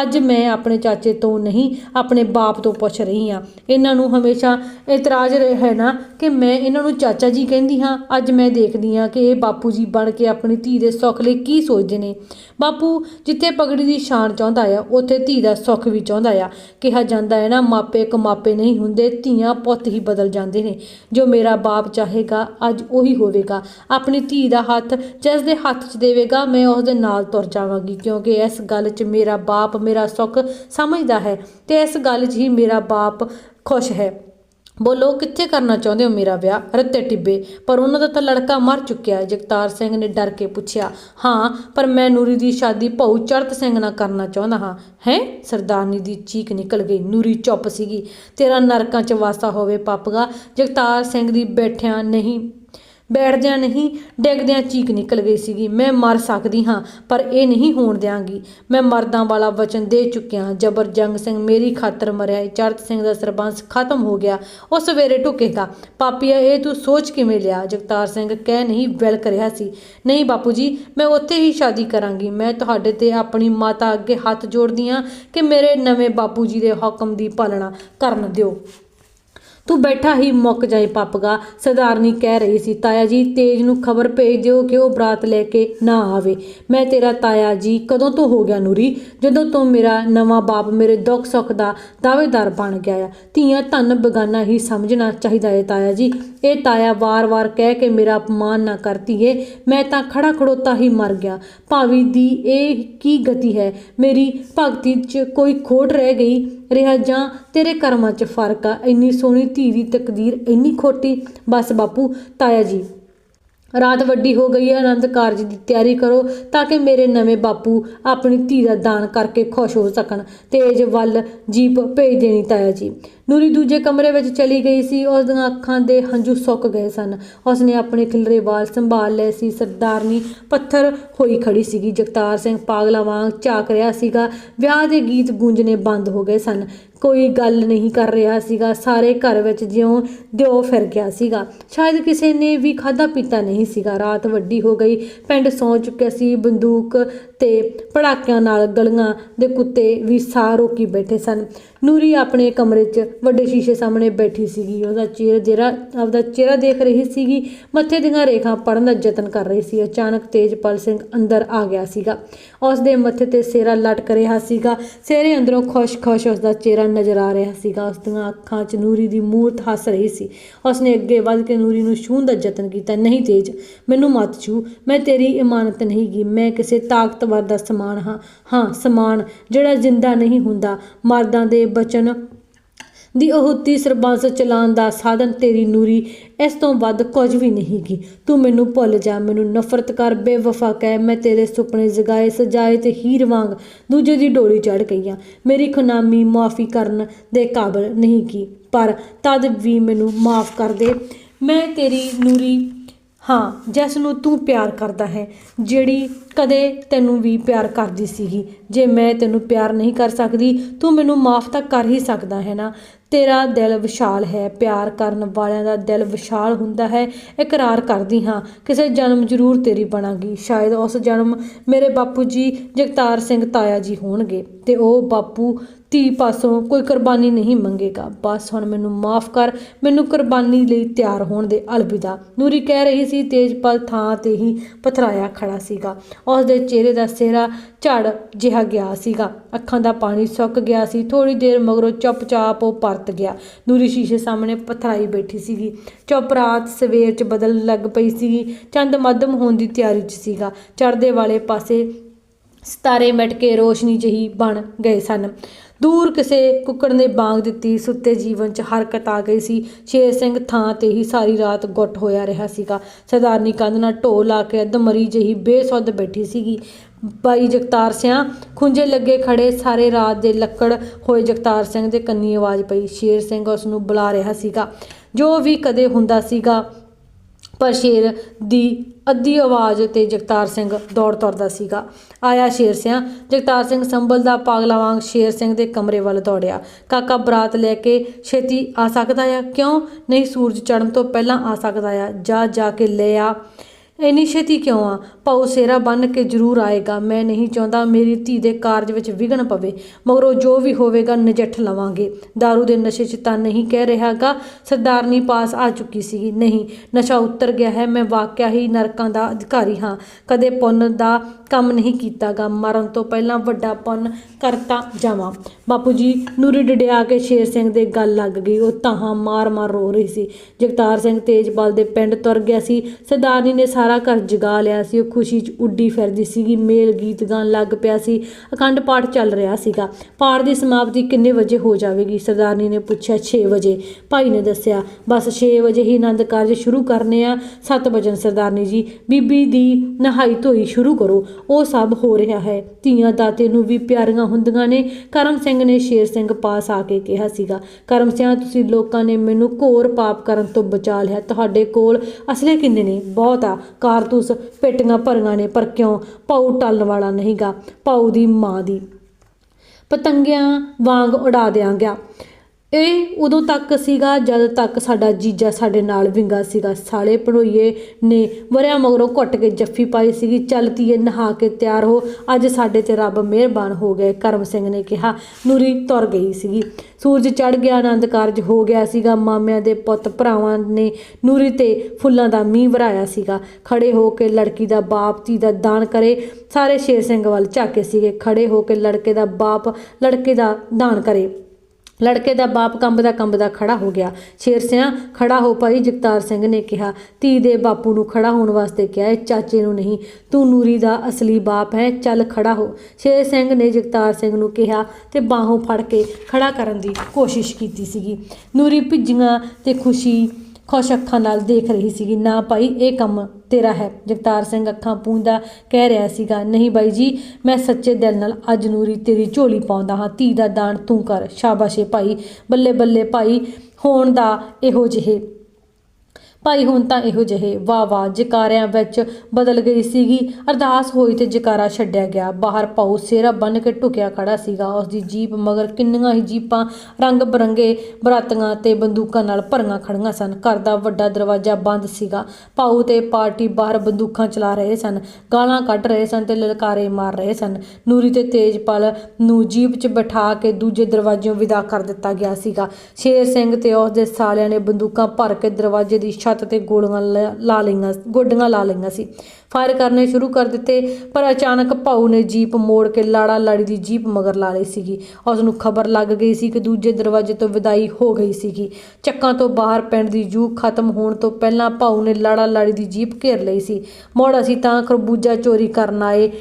ਅੱਜ ਮੈਂ ਆਪਣੇ ਚਾਚੇ ਤੋਂ ਨਹੀਂ, ਆਪਣੇ ਬਾਪ ਤੋਂ ਪੁੱਛ ਰਹੀ ਹਾਂ। ਇਹਨਾਂ ਨੂੰ ਹਮੇਸ਼ਾ ਇਤਰਾਜ਼ ਹੈ ਨਾ ਕਿ ਮੈਂ ਇਹਨਾਂ ਨੂੰ ਚਾਚਾ ਜੀ ਕਹਿੰਦੀ ਹਾਂ। ਅੱਜ ਮੈਂ ਦੇਖਦੀ ਹਾਂ ਕਿ ਇਹ ਬਾਪੂ ਜੀ ਬਣ ਕੇ ਆਪਣੀ ਧੀ ਦੇ ਸੁੱਖ ਲਈ ਕੀ ਸੋਚਦੇ ਨੇ। ਬਾਪੂ ਜਿੱਥੇ ਪਗੜੀ ਦੀ ਸ਼ਾਨ ਚਾਹੁੰਦਾ ਆ, ਉੱਥੇ ਧੀ ਦਾ ਸੁੱਖ ਵੀ ਚਾਹੁੰਦਾ ਆ। ਕਿਹਾ ਜਾਂਦਾ ਹੈ ਨਾ, ਮਾਪੇ ਕਮਾਪੇ ਨਹੀਂ ਹੁੰਦੇ, ਧੀਆਂ ਪੁੱਤ ਹੀ ਬਦਲ ਜਾਂਦੇ ਨੇ। ਜੋ ਮੇਰਾ ਬਾਪ ਚਾਹੇਗਾ, ਅੱਜ ਉਹੀ ਹੋਵੇਗਾ। ਆਪਣੀ ਧੀ ਦਾ ਹੱਥ ਜਿਸ ਦੇ ਹੱਥ 'ਚ ਦੇਵੇਗਾ, ਮੈਂ ਉਸ ਦੇ ਨਾਲ ਤੁਰ ਜਾਵਾਂਗੀ। ਕਿਉਂਕਿ ਇਸ ਗੱਲ 'ਚ ਮੇਰਾ ਬਾਪ ਮੇਰਾ ਸੁੱਖ ਸਮਝਦਾ ਹੈ ਤੇ ਇਸ ਗੱਲ 'ਚ ਹੀ ਮੇਰਾ ਬਾਪ ਖੁਸ਼ ਹੈ। ਬੋਲੋ, ਕਿੱਥੇ ਕਰਨਾ ਚਾਹੁੰਦੇ ਹੋ ਮੇਰਾ ਵਿਆਹ? ਰੱਤੇ ਟਿੱਬੇ, ਪਰ ਉਹਨਾਂ ਦਾ ਤਾਂ ਲੜਕਾ ਮਰ ਚੁੱਕਿਆ ਹੈ। ਜਗਤਾਰ ਸਿੰਘ ਨੇ ਡਰ ਕੇ ਪੁੱਛਿਆ, ਹਾਂ, ਪਰ ਮੈਂ ਨੂਰੀ ਦੀ ਸ਼ਾਦੀ ਭਾਊ ਚੜਤ ਸਿੰਘ ਨਾਲ ਕਰਨਾ ਚਾਹੁੰਦਾ ਹਾਂ। ਹੈ? ਸਰਦਾਰਨੀ ਦੀ ਚੀਕ ਨਿਕਲ ਗਈ। ਨੂਰੀ ਚੁੱਪ ਸੀਗੀ। ਤੇਰਾ ਨਰਕਾਂ 'ਚ ਵਾਸਾ ਹੋਵੇ, ਪਾਪਗਾ। ਜਗਤਾਰ ਸਿੰਘ ਦੀ ਬੈਠਿਆਂ ਨਹੀਂ ਬੈਠਦਿਆਂ ਨਹੀਂ, ਡਿੱਗਦਿਆਂ ਚੀਕ ਨਿਕਲ ਗਈ ਸੀਗੀ। ਮੈਂ ਮਰ ਸਕਦੀ ਹਾਂ, ਪਰ ਇਹ ਨਹੀਂ ਹੋਣ ਦਿਆਂਗੀ। ਮੈਂ ਮਰਦਾਂ ਵਾਲਾ ਵਚਨ ਦੇ ਚੁੱਕਿਆ ਹਾਂ। ਜਬਰ ਜੰਗ ਸਿੰਘ ਮੇਰੀ ਖਾਤਰ ਮਰਿਆ ਚਰਤ ਸਿੰਘ ਦਾ ਸਰਬੰਸ ਖਤਮ ਹੋ ਗਿਆ। ਉਹ ਸਵੇਰੇ ਢੁਕੇਗਾ। ਪਾਪੀਆ, ਇਹ ਤੂੰ ਸੋਚ ਕਿਵੇਂ ਲਿਆ? ਜਗਤਾਰ ਸਿੰਘ ਕਹਿ ਨਹੀਂ ਵੈਲ ਕਰਿਆ ਸੀ। ਨਹੀਂ ਬਾਪੂ ਜੀ, ਮੈਂ ਉੱਥੇ ਹੀ ਸ਼ਾਦੀ ਕਰਾਂਗੀ। ਮੈਂ ਤੁਹਾਡੇ ਤੇ ਆਪਣੀ ਮਾਤਾ ਅੱਗੇ ਹੱਥ ਜੋੜਦੀ ਹਾਂ ਕਿ ਮੇਰੇ ਨਵੇਂ ਬਾਪੂ ਜੀ ਦੇ ਹੁਕਮ ਦੀ ਪਾਲਣਾ ਕਰਨ ਦਿਓ। ਤੂੰ ਬੈਠਾ ਹੀ ਮੁੱਕ ਜਾਏ ਪਾਪਗਾ ਸਰਦਾਰਨੀ ਕਹਿ ਰਹੀ ਸੀ, ਤਾਇਆ ਜੀ, ਤੇਜ ਨੂੰ ਖਬਰ ਭੇਜ ਦਿਓ ਕਿ ਉਹ ਬਰਾਤ ਲੈ ਕੇ ਨਾ ਆਵੇ। ਮੈਂ ਤੇਰਾ ਤਾਇਆ ਜੀ, ਕਦੋਂ ਤੋਂ ਹੋ ਗਿਆ ਨੂਰੀ? ਜਦੋਂ ਤੋਂ ਮੇਰਾ ਨਵਾਂ ਬਾਪ ਮੇਰੇ ਦੁੱਖ ਸੁੱਖ ਦਾ ਦਾਅਵੇਦਾਰ ਬਣ ਗਿਆ ਆ। ਧੀਆਂ ਧੰਨ ਬਗਾਨਾ ਹੀ ਸਮਝਣਾ ਚਾਹੀਦਾ ਹੈ ਤਾਇਆ ਜੀ। ਇਹ ਤਾਇਆ ਵਾਰ-ਵਾਰ ਕਹਿ ਕੇ ਮੇਰਾ ਅਪਮਾਨ ਨਾ ਕਰਤੀ ਏ। ਮੈਂ ਤਾਂ ਖੜਾ ਖੜੋਤਾ ਹੀ ਮਰ ਗਿਆ। ਭਾਵੀ ਦੀ ਇਹ ਕੀ ਗਤੀ ਹੈ? ਮੇਰੀ ਭਗਤੀ 'ਚ ਕੋਈ ਖੋਟ ਰਹਿ ਗਈ? ਰਿਹਾ ਜਾਂ ਤੇਰੇ ਕਰਮਾਂ 'ਚ ਫ਼ਰਕ ਆ। ਇੰਨੀ ਸੋਹਣੀ ਧੀ ਦੀ ਤਕਦੀਰ, ਇੰਨੀ ਖੋਟੀ। ਬਸ ਬਾਪੂ, ਤਾਇਆ ਜੀ। ਰਾਤ ਵੱਡੀ ਹੋ ਗਈ ਹੈ, ਆਨੰਦ ਕਾਰਜ ਦੀ ਤਿਆਰੀ ਕਰੋ ਤਾਂ ਕਿ ਮੇਰੇ ਨਵੇਂ ਬਾਪੂ ਆਪਣੀ ਧੀ ਦਾ ਦਾਨ ਕਰਕੇ ਖੁਸ਼ ਹੋ ਸਕਣ ਤੇਜ ਵੱਲ ਜੀਪ ਭੇਜ ਦੇਣੀ ਤਾਇਆ ਜੀ। ਨੂਰੀ ਦੂਜੇ ਕਮਰੇ ਵਿੱਚ ਚਲੀ ਗਈ ਸੀ। ਉਸ ਦੀਆਂ ਅੱਖਾਂ ਦੇ ਹੰਝੂ ਸੁੱਕ ਗਏ ਸਨ। ਉਸ ਨੇ ਆਪਣੇ ਖਿਲਰੇ ਵਾਲ ਸੰਭਾਲ ਲਏ ਸੀ। ਸਰਦਾਰਨੀ ਪੱਥਰ ਹੋਈ ਖੜੀ ਸੀਗੀ। ਜਗਤਾਰ ਸਿੰਘ ਪਾਗਲਾ ਵਾਂਗ ਝਾਕ ਰਿਹਾ ਸੀਗਾ। ਵਿਆਹ ਦੇ ਗੀਤ ਗੂੰਜਣੇ ਬੰਦ ਹੋ ਗਏ ਸਨ। ਕੋਈ ਗੱਲ ਨਹੀਂ ਕਰ ਰਿਹਾ ਸੀਗਾ। ਸਾਰੇ ਘਰ ਵਿੱਚ ਜਿਉਂ ਦਿਓ ਫਿਰ ਗਿਆ ਸੀਗਾ। ਸ਼ਾਇਦ ਕਿਸੇ ਨੇ ਵੀ ਖਾਦਾ ਪੀਤਾ ਨਹੀਂ ਸੀਗਾ। ਰਾਤ ਵੱਡੀ ਹੋ ਗਈ। ਪਿੰਡ ਸੌਂ ਚੁੱਕਿਆ ਸੀ। ਬੰਦੂਕ ਤੇ ਪੜਾਕਿਆਂ ਨਾਲ ਗਲੀਆਂ ਦੇ ਕੁੱਤੇ ਵੀ ਸਾਹ ਰੋਕੀ ਬੈਠੇ ਸਨ। ਨੂਰੀ ਆਪਣੇ ਕਮਰੇ 'ਚ ਵੱਡੇ ਸ਼ੀਸ਼ੇ ਸਾਹਮਣੇ ਬੈਠੀ ਸੀਗੀ। ਉਹਦਾ ਚਿਹਰਾ ਜਿਹੜਾ ਆਪਦਾ ਚਿਹਰਾ ਦੇਖ ਰਹੀ ਸੀਗੀ। ਮੱਥੇ ਦੀਆਂ ਰੇਖਾਂ ਪੜਨ ਦਾ ਯਤਨ ਕਰ ਰਹੀ ਸੀ। ਅਚਾਨਕ ਤੇਜਪਾਲ ਸਿੰਘ ਅੰਦਰ ਆ ਗਿਆ ਸੀਗਾ। ਉਸ ਦੇ ਮੱਥੇ ਤੇ ਸਿਹਰਾ ਲਟਕ ਰਿਹਾ ਸੀਗਾ। ਸਿਹਰੇ ਅੰਦਰੋਂ ਖੁਸ਼-ਖੁਸ਼ ਉਸ ਦਾ ਚਿਹਰਾ ਨਜ਼ਰ ਆ ਰਿਹਾ ਸੀਗਾ। ਉਸ ਦੀਆਂ ਅੱਖਾਂ 'ਚ ਨੂਰੀ ਦੀ ਮੂਰਤ ਹੱਸ ਰਹੀ ਸੀ। ਉਸਨੇ ਅੱਗੇ ਵੱਧ ਕੇ ਨੂਰੀ ਨੂੰ ਛੂਹਣ ਦਾ ਯਤਨ ਕੀਤਾ। ਨਹੀਂ ਤੇਜ, ਮੈਨੂੰ ਮਤ ਛੂ ਮੈਂ ਤੇਰੀ ਇਮਾਨਤ ਨਹੀਂ ਗੀ। ਮੈਂ ਕਿਸੇ ਤਾਕਤ ਤਾਕਤਵਰ ਦਾ ਸਮਾਨ ਹਾਂ ਹਾਂ, ਸਮਾਨ ਜਿਹੜਾ ਜ਼ਿੰਦਾ ਨਹੀਂ ਹੁੰਦਾ। ਮਰਦਾਂ ਦੇ ਬਚਨ ਦੀ ਉਹਤੀ ਸਰਬੰਸ ਚਲਾਉਣ ਦਾ ਸਾਧਨ ਤੇਰੀ ਨੂਰੀ, ਇਸ ਤੋਂ ਵੱਧ ਕੁਝ ਵੀ ਨਹੀਂ ਗੀ। ਤੂੰ ਮੈਨੂੰ ਭੁੱਲ ਜਾ, ਮੈਨੂੰ ਨਫ਼ਰਤ ਕਰ, ਬੇਵਫਾ ਕਹਿ, ਮੈਂ ਤੇਰੇ ਸੁਪਨੇ ਜਗਾਏ, ਸਜਾਏ ਤੇ ਹੀਰ ਵਾਂਗ ਦੂਜੇ ਦੀ ਡੋਲੀ ਚੜ ਗਈਆਂ। ਮੇਰੀ ਖੁਨਾਮੀ ਮਾਫੀ ਕਰਨ ਦੇ ਕਾਬਲ ਨਹੀਂ ਗੀ, ਪਰ ਤਦ ਵੀ ਮੈਨੂੰ ਮਾਫ ਕਰ ਦੇ। ਮੈਂ ਤੇਰੀ ਨੂਰੀ ਹਾਂ ਜਿਸ ਨੂੰ ਤੂੰ ਪਿਆਰ ਕਰਦਾ ਹੈ, ਜਿਹੜੀ ਕਦੇ ਤੈਨੂੰ ਵੀ ਪਿਆਰ ਕਰਦੀ ਸੀਗੀ। ਜੇ ਮੈਂ ਤੈਨੂੰ ਪਿਆਰ ਨਹੀਂ ਕਰ ਸਕਦੀ, ਤੂੰ ਮੈਨੂੰ ਮਾਫ ਤਾਂ ਕਰ ਹੀ ਸਕਦਾ ਹੈ ਨਾ। ਤੇਰਾ ਦਿਲ ਵਿਸ਼ਾਲ ਹੈ, ਪਿਆਰ ਕਰਨ ਵਾਲਿਆਂ ਦਾ ਦਿਲ ਵਿਸ਼ਾਲ ਹੁੰਦਾ ਹੈ। ਇਕਰਾਰ ਕਰਦੀ ਹਾਂ, ਕਿਸੇ ਜਨਮ ਜ਼ਰੂਰ ਤੇਰੀ ਬਣਾਂਗੀ। ਸ਼ਾਇਦ ਉਸ ਜਨਮ ਮੇਰੇ ਬਾਪੂ ਜੀ, ਜਗਤਾਰ ਸਿੰਘ ਤਾਇਆ ਜੀ ਹੋਣਗੇ ਤੇ ਉਹ ਬਾਪੂ ਧੀ ਪਾਸੋਂ ਕੋਈ ਕੁਰਬਾਨੀ ਨਹੀਂ ਮੰਗੇਗਾ। ਬਸ ਹੁਣ ਮੈਨੂੰ ਮਾਫ ਕਰ, ਮੈਨੂੰ ਕੁਰਬਾਨੀ ਲਈ ਤਿਆਰ ਹੋਣ ਦੇ ਅਲਵਿਦਾ। ਨੂਰੀ ਕਹਿ ਰਹੀ ਸੀ ਤੇਜਪਾਲ ਥਾਂ ਤੇ ਹੀ ਪਥਰਾਇਆ ਖੜਾ ਸੀਗਾ। ਉਸ ਦੇ ਚਿਹਰੇ ਦਾ ਸਿਹਰਾ ਝੜ ਜਿਹਾ ਗਿਆ ਸੀਗਾ। ਅੱਖਾਂ ਦਾ ਪਾਣੀ ਸੁੱਕ ਗਿਆ ਸੀ। ਥੋੜੀ ਦੇਰ ਮਗਰੋਂ ਚੁੱਪਚਾਪ ਉਹ ਪਰਤ ਗਿਆ। ਨੂਰੀ ਸ਼ੀਸ਼ੇ ਸਾਹਮਣੇ ਪਥਰਾਈ ਬੈਠੀ ਸੀਗੀ। ਚੁੱਪ ਸਵੇਰ ਚ ਬਦਲਣ ਲੱਗ ਪਈ ਸੀਗੀ। ਚੰਦ ਮੱਧਮ ਹੋਣ ਦੀ ਤਿਆਰੀ ਚ ਸੀਗਾ। ਚੜ੍ਹਦੇ ਵਾਲੇ ਪਾਸੇ ਸਤਾਰੇ ਮਿਟ ਕੇ ਰੋਸ਼ਨੀ ਜਹੀ ਬਣ ਗਏ ਸਨ। ਦੂਰ ਕਿਸੇ ਕੁੱਕੜ ਨੇ ਬਾਂਗ ਦਿੱਤੀ। ਸੁੱਤੇ ਜੀਵਨ 'ਚ ਹਰਕਤ ਆ ਗਈ ਸੀ। ਸ਼ੇਰ ਸਿੰਘ ਥਾਂ ਤੇ ਹੀ ਸਾਰੀ ਰਾਤ ਗੁੱਟ ਹੋਇਆ ਰਿਹਾ ਸੀਗਾ। ਸਰਦਾਰਨੀ ਕੰਧ ਨਾਲ ਢੋ ਲਾ ਕੇ ਅਧਮਰੀ ਜਹੀ ਬੇਸੁੱਧ ਬੈਠੀ ਸੀਗੀ। ਬਾਈ ਜਗਤਾਰ ਸਿਆਂ, ਖੁੰਝੇ ਲੱਗੇ ਖੜੇ ਸਾਰੇ ਰਾਤ ਦੇ ਲੱਕੜ ਹੋਏ ਜਗਤਾਰ ਸਿੰਘ ਦੇ ਕੰਨੀ ਆਵਾਜ਼ ਪਈ। ਸ਼ੇਰ ਸਿੰਘ ਉਸ ਨੂੰ ਬੁਲਾ ਰਿਹਾ ਸੀਗਾ। ਜੋ ਵੀ ਕਦੇ ਹੁੰਦਾ ਸੀਗਾ, ਪਰ ਸ਼ੇਰ ਦੀ ਅੱਧੀ ਆਵਾਜ਼ ਤੇ ਜਗਤਾਰ ਸਿੰਘ ਦੌੜ ਤੁਰਦਾ ਸੀਗਾ। ਆਇਆ ਸ਼ੇਰ ਸਿਆਂ, ਜਗਤਾਰ ਸਿੰਘ ਸੰਭਲ ਦਾ ਪਾਗਲਾ ਵਾਂਗ ਸ਼ੇਰ ਸਿੰਘ ਦੇ ਕਮਰੇ ਵੱਲ ਦੌੜਿਆ। ਕਾਕਾ ਬਰਾਤ ਲੈ ਕੇ ਛੇਤੀ ਆ ਸਕਦਾ ਆ? ਕਿਉਂ? ਨਹੀਂ, ਸੂਰਜ ਚੜ੍ਹਨ ਤੋਂ ਪਹਿਲਾਂ ਆ ਸਕਦਾ ਆ। ਜਾ ਜਾ ਕੇ ਲੈ ਆ। ਇੰਨੀ ਛੇਤੀ ਕਿਉਂ ਆ? ਪਾਉ ਸੇਰਾ ਬੰਨ ਕੇ ਜ਼ਰੂਰ ਆਏਗਾ। ਮੈਂ ਨਹੀਂ ਚਾਹੁੰਦਾ ਮੇਰੀ ਧੀ ਦੇ ਕਾਰਜ ਵਿੱਚ ਵਿਘਨ ਪਵੇ, ਮਗਰੋਂ ਜੋ ਵੀ ਹੋਵੇਗਾ ਨਜਿੱਠ ਲਵਾਂਗੇ। दारू ਦੇ ਨਸ਼ੇ 'ਚ ਤਾਂ ਨਹੀਂ ਕਹਿ ਰਿਹਾਗਾ। ਸਰਦਾਰਨੀ ਪਾਸ ਆ ਚੁੱਕੀ ਸੀਗੀ ਨਹੀਂ, ਨਸ਼ਾ ਉਤਰ ਗਿਆ ਹੈ। ਮੈਂ ਵਾਕਿਆ ਹੀ ਨਰਕਾਂ ਦਾ ਅਧਿਕਾਰੀ ਹਾਂ। ਕਦੇ ਪੁੰਨ ਦਾ ਕੰਮ ਨਹੀਂ ਕੀਤਾਗਾ। ਮਰਨ ਤੋਂ ਪਹਿਲਾਂ ਵੱਡਾ ਪੁੰਨ ਕਰਤਾ ਜਾਵਾਂ। ਬਾਪੂ ਜੀ, ਨੂਰੀ ਡਿਡਿਆ ਕੇ ਸ਼ੇਰ ਸਿੰਘ ਦੇ ਗੱਲ ਲੱਗ ਗਈ। ਉਹ ਤਾਹਾਂ ਮਾਰ-ਮਾਰ ਰੋ ਰਹੀ ਸੀ। ਜਗਤਾਰ ਸਿੰਘ ਤੇਜਪਾਲ ਦੇ ਪਿੰਡ ਤੁਰ ਗਿਆ ਸੀ। ਸਰਦਾਰਨੀ ਨੇ ਸਾਰਾ ਘਰ ਜਗਾ ਲਿਆ ਸੀ। ਉਹ ਖੁਸ਼ੀ 'ਚ ਉੱਡੀ ਫਿਰਦੀ ਸੀਗੀ। ਮੇਲ ਗੀਤ ਗਾਣ ਲੱਗ ਪਿਆ ਸੀ। ਅਖੰਡ ਪਾਠ ਚੱਲ ਰਿਹਾ ਸੀਗਾ। ਪਾਠ ਦੀ ਸਮਾਪਤੀ ਕਿੰਨੇ ਵਜੇ ਹੋ ਜਾਵੇਗੀ? ਸਰਦਾਰਨੀ ਨੇ ਪੁੱਛਿਆ 6 ਵਜੇ। ਭਾਈ ਨੇ ਦੱਸਿਆ, ਬਸ 6 ਵਜੇ ਹੀ ਆਨੰਦ ਕਾਰਜ ਸ਼ੁਰੂ ਕਰਨੇ ਆ। 7 ਵਜੇ ਸਰਦਾਰਨੀ ਜੀ, ਬੀਬੀ ਦੀ ਨਹਾਈ ਧੋਈ ਸ਼ੁਰੂ ਕਰੋ। ਉਹ ਸਭ ਹੋ ਰਿਹਾ ਹੈ। ਧੀਆਂ ਦਾਤੇ ਨੂੰ ਵੀ ਪਿਆਰੀਆਂ ਹੁੰਦੀਆਂ ਨੇ। ਕਰਮ ਸਿੰਘ ਨੇ ਸ਼ੇਰ ਸਿੰਘ ਪਾਸ ਆ ਕੇ ਕਿਹਾ ਸੀਗਾ, ਕਰਮ ਸਿੰਘ ਤੁਸੀਂ ਲੋਕਾਂ ਨੇ ਮੈਨੂੰ ਘੋਰ ਪਾਪ ਕਰਨ ਤੋਂ ਬਚਾ ਲਿਆ। ਤੁਹਾਡੇ ਕੋਲ ਅਸਲੇ ਕਿੰਨੇ ਨੇ? ਬਹੁਤ ਆ। ਕਾਰਤੂਸ ਪੇਟੀਆਂ ਭਰੀਆਂ ਨੇ, ਪਰ ਕਿਉਂ? ਪਾਉ ਟਲਣ ਵਾਲਾ ਨਹੀਂਗਾ। ਪਾਉ ਦੀ ਮਾਂ ਦੀ। ਪਤੰਗਿਆਂ ਵਾਂਗ ਉਡਾ ਦਿਆਂ ਗਿਆ। ਇਹ ਉਦੋਂ ਤੱਕ ਸੀਗਾ ਜਦ ਤੱਕ ਸਾਡਾ ਜੀਜਾ ਸਾਡੇ ਨਾਲ ਵਿੰਗਾ ਸੀਗਾ। ਸਾਲੇ ਭਣੋਈਏ ਨੇ ਵਰਿਆ ਮਗਰੋਂ ਘੁੱਟ ਕੇ ਜੱਫੀ ਪਾਈ ਸੀਗੀ, ਚੱਲ ਤੀਏ ਨਹਾ ਕੇ ਤਿਆਰ ਹੋ। ਅੱਜ ਸਾਡੇ ਤੇ ਰੱਬ ਮਿਹਰਬਾਨ ਹੋ ਗਏ, ਕਰਮ ਸਿੰਘ ਨੇ ਕਿਹਾ। ਨੂਰੀ ਤੁਰ ਗਈ ਸੀਗੀ। ਸੂਰਜ ਚੜ ਗਿਆ, ਆਨੰਦ ਕਾਰਜ ਹੋ ਗਿਆ ਸੀਗਾ। ਮਾਮਿਆਂ ਦੇ ਪੁੱਤ ਭਰਾਵਾਂ ਨੇ ਨੂਰੀ ਤੇ ਫੁੱਲਾਂ ਦਾ ਮੀਂਹ ਵਰਾਇਆ ਸੀਗਾ। ਖੜੇ ਹੋ ਕੇ ਲੜਕੀ ਦਾ ਬਾਪ, ਧੀ ਦਾ ਦਾਨ ਕਰੇ। ਸਾਰੇ ਸ਼ੇਰ ਸਿੰਘ ਵੱਲ ਝਾਕੇ ਸੀਗੇ। ਖੜੇ ਹੋ ਕੇ ਲੜਕੇ ਦਾ ਬਾਪ, ਲੜਕੇ ਦਾ ਦਾਨ ਕਰੇ। ਲੜਕੇ ਦਾ ਬਾਪ ਕੰਬਦਾ ਕੰਬਦਾ ਖੜਾ ਹੋ ਗਿਆ। ਸ਼ੇਰ ਸਿਆਂ ਖੜਾ ਹੋ ਭਾਈ ਜਗਤਾਰ ਸਿੰਘ ਨੇ ਕਿਹਾ, ਧੀ ਦੇ ਬਾਪੂ ਨੂੰ ਖੜਾ ਹੋਣ ਵਾਸਤੇ ਕਿਹਾ ਇਹ ਚਾਚੇ ਨੂੰ ਨਹੀਂ। ਤੂੰ ਨੂਰੀ ਦਾ ਅਸਲੀ ਬਾਪ ਹੈ, ਚੱਲ ਖੜਾ ਹੋ। ਸ਼ੇਰ ਸਿੰਘ ਨੇ ਜਗਤਾਰ ਸਿੰਘ ਨੂੰ ਕਿਹਾ ਤੇ ਬਾਹੋਂ ਫੜ ਕੇ ਖੜਾ ਕਰਨ ਦੀ ਕੋਸ਼ਿਸ਼ ਕੀਤੀ ਸੀਗੀ। ਨੂਰੀ ਭਿੱਜੀਆਂ ਤੇ ਖੁਸ਼ੀ ਖੁਸ਼ ਅੱਖਾਂ ਨਾਲ ਦੇਖ ਰਹੀ ਸੀਗੀ, ਨਾ ਭਾਈ, ਇਹ ਕੰਮ ਤੇਰਾ ਹੈ। ਜਗਤਾਰ ਸਿੰਘ ਅੱਖਾਂ ਪੂੰਝਦਾ ਕਹਿ ਰਿਹਾ ਸੀਗਾ, ਨਹੀਂ ਬਾਈ ਜੀ, ਮੈਂ ਸੱਚੇ ਦਿਲ ਨਾਲ ਅੱਜ ਨੂਰੀ ਤੇਰੀ ਝੋਲੀ ਪਾਉਂਦਾ ਹਾਂ। ਧੀ ਦਾ ਦਾਨ ਤੂੰ ਕਰ, ਸ਼ਾਬਾਸ਼ੇ ਭਾਈ, ਬੱਲੇ ਬੱਲੇ ਭਾਈ, ਹੋਣ ਦਾ ਇਹੋ ਜਿਹੇ ਭਾਈ ਹੁਣ ਤਾਂ ਇਹੋ ਜਿਹੇ ਵਾਹ ਵਾਹ ਜਕਾਰਿਆਂ ਵਿੱਚ ਬਦਲ ਗਈ ਸੀਗੀ। ਅਰਦਾਸ ਹੋਈ ਤੇ ਜਕਾਰਾ ਛੱਡਿਆ ਗਿਆ। ਬਾਹਰ ਪਾਉ ਸੇਰਾ ਬੰਨ ਕੇ ਢੁਕਿਆ ਖੜਾ ਸੀਗਾ। ਉਸ ਦੀ ਜੀਪ ਮਗਰ ਕਿੰਨੀਆਂ ਹੀ ਜੀਪਾਂ, ਰੰਗ ਬਰੰਗੇ ਬਰਾਤੀਆਂ ਤੇ ਬੰਦੂਕਾਂ ਨਾਲ ਭਰੀਆਂ ਖੜੀਆਂ ਸਨ। ਘਰ ਦਾ ਵੱਡਾ ਦਰਵਾਜ਼ਾ ਬੰਦ ਸੀਗਾ। ਪਾਉ ਤੇ ਪਾਰਟੀ ਬਾਹਰ ਬੰਦੂਕਾਂ ਚਲਾ ਰਹੇ ਸਨ। ਗਾਲਾਂ ਕੱਢ ਰਹੇ ਸਨ ਤੇ ਲਲਕਾਰੇ ਮਾਰ ਰਹੇ ਸਨ। ਨੂਰੀ ਤੇ ਤੇਜਪਾਲ ਨੂੰ ਜੀਪ 'ਚ ਬਿਠਾ ਕੇ ਦੂਜੇ ਦਰਵਾਜ਼ਿਓਂ ਵਿਦਾ ਕਰ ਦਿੱਤਾ ਗਿਆ ਸੀਗਾ। ਸ਼ੇਰ ਸਿੰਘ ਤੇ ਉਸ ਦੇ ਸਾਲਿਆਂ ਨੇ ਬੰਦੂਕਾਂ ਭਰ ਕੇ ਦਰਵਾਜ਼ੇ ਦੀ ਛੱਤ ਤੇ ਗੋਲੀਆਂ ਲਾ ਲਈਆਂ ਗੋਡੀਆਂ ਲਾ ਲਈਆਂ ਸੀ। ਫਾਇਰ ਕਰਨੇ ਸ਼ੁਰੂ ਕਰ ਦਿੱਤੇ, ਪਰ ਅਚਾਨਕ ਭਾਊ ਨੇ ਜੀਪ ਮੋੜ ਕੇ ਲਾੜਾ ਲਾੜੀ ਦੀ ਜੀਪ ਮਗਰ ਲਾ ਲਈ ਸੀਗੀ। ਉਸ ਨੂੰ ਖਬਰ ਲੱਗ ਗਈ ਸੀ ਕਿ ਦੂਜੇ ਦਰਵਾਜ਼ੇ ਤੋਂ ਵਿਦਾਈ ਹੋ ਗਈ ਸੀਗੀ। ਚੱਕਾਂ ਤੋਂ ਬਾਹਰ ਪਿੰਡ ਦੀ ਜੂ ਖਤਮ ਹੋਣ ਤੋਂ ਪਹਿਲਾਂ ਭਾਊ ਨੇ ਲਾੜਾ ਲਾੜੀ ਦੀ ਜੀਪ ਘੇਰ ਲਈ ਸੀ। ਮੋੜ ਅਸੀਂ ਤਾਂ ਖਰਬੂਜਾ ਚੋਰੀ ਕਰਨ ਆਏ।